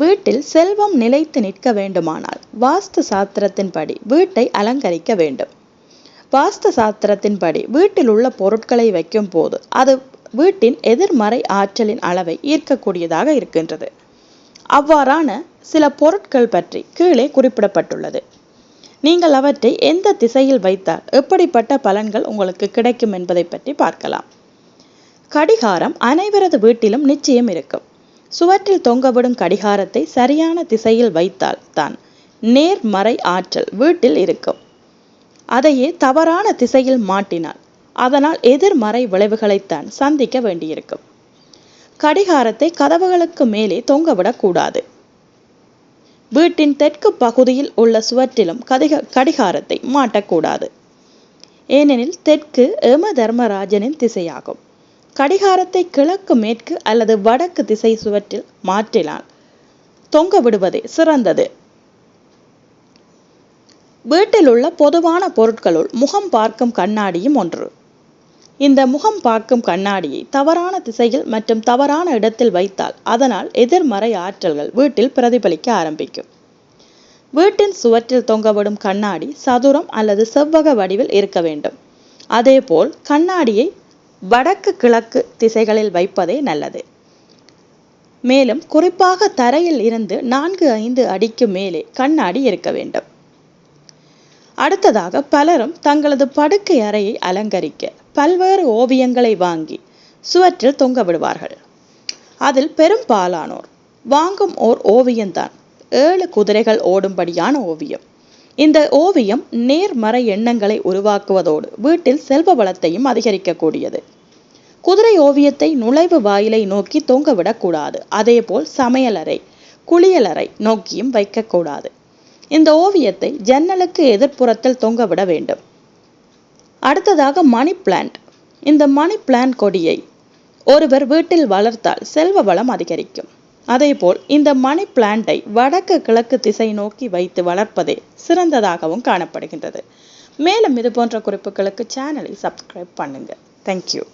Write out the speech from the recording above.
வீட்டில் செல்வம் நிலைத்து நிற்க வேண்டுமானால் வாஸ்து சாஸ்திரத்தின்படி வீட்டை அலங்கரிக்க வேண்டும். வாஸ்து சாஸ்திரத்தின்படி வீட்டில் உள்ள பொருட்களை வைக்கும் போது அது வீட்டின் எதிர்மறை ஆற்றலின் அளவை ஈர்க்கக்கூடியதாக இருக்கின்றது. அவ்வாறான சில பொருட்கள் பற்றி கீழே குறிப்பிடப்பட்டுள்ளது. நீங்கள் அவற்றை எந்த திசையில் வைத்தால் எப்படிப்பட்ட பலன்கள் உங்களுக்கு கிடைக்கும் என்பதை பற்றி பார்க்கலாம். கடிகாரம் அனைவரது வீட்டிலும் நிச்சயம் இருக்கும். சுவற்றில் தொங்கவிடும் கடிகாரத்தை சரியான திசையில் வைத்தால் தான் நேர்மறை ஆற்றல் வீட்டில் இருக்கும். அதையே தவறான திசையில் மாட்டினால் அதனால் எதிர்மறை விளைவுகளைத்தான் சந்திக்க வேண்டியிருக்கும். கடிகாரத்தை கதவுகளுக்கு மேலே தொங்கவிடக்கூடாது வீட்டின் தெற்கு பகுதியில் உள்ள சுவற்றிலும் கதிக கடிகாரத்தை மாட்டக்கூடாது ஏனெனில் தெற்கு எம தர்மராஜனின் திசையாகும். கடிகாரத்தை கிழக்கு மேற்கு அல்லது வடக்கு திசை சுவற்றில் மாற்றினால் தொங்க விடுவதே சிறந்தது. வீட்டில் உள்ள பொதுவான பொருட்களுள் முகம் பார்க்கும் கண்ணாடியும் ஒன்று. இந்த முகம் பார்க்கும் கண்ணாடியை தவறான திசையில் மற்றும் தவறான இடத்தில் வைத்தால் அதனால் எதிர்மறை ஆற்றல்கள் வீட்டில் பிரதிபலிக்க ஆரம்பிக்கும். வீட்டின் சுவற்றில் தொங்கவிடும் கண்ணாடி சதுரம் அல்லது செவ்வக வடிவில் இருக்க வேண்டும். அதேபோல் கண்ணாடியை வடக்கு கிழக்கு திசைகளில் வைப்பதே நல்லது. மேலும் குறிப்பாக தரையில் இருந்து நான்கு ஐந்து அடிக்கு மேலே கண்ணாடி இருக்க வேண்டும். அடுத்ததாக பலரும் தங்களது படுக்கை அறையை அலங்கரிக்க பல்வேறு ஓவியங்களை வாங்கி சுவற்றில் தொங்க விடுவார்கள். அதில் பெரும்பாலானோர் வாங்கும் ஓர் ஓவியம்தான். ஏழு குதிரைகள் ஓடும்படியான ஓவியம். இந்த ஓவியம் நேர்மறை எண்ணங்களை உருவாக்குவதோடு வீட்டில் செல்வ வளத்தையும் அதிகரிக்கக்கூடியது. குதிரை ஓவியத்தை நுழைவு வாயிலை நோக்கி தொங்கவிடக்கூடாது. அதேபோல் சமையலறை குளியலறை நோக்கியும் வைக்கக்கூடாது. இந்த ஓவியத்தை ஜன்னலுக்கு எதிர்ப்புறத்தில் தொங்கவிட வேண்டும். அடுத்ததாக மணி பிளான்ட். இந்த மணி பிளான்ட் கொடியை ஒருவர் வீட்டில் வளர்த்தால் செல்வ வளம் அதிகரிக்கும். அதேபோல் இந்த மணி பிளான்ட்டை வடக்கு கிழக்கு திசை நோக்கி வைத்து வளர்ப்பதே சிறந்ததாகவும் காணப்படுகின்றது. மேலும் இது போன்ற குறிப்புகளுக்கு சேனலை சப்ஸ்கிரைப் பண்ணுங்கள் தேங்க்யூ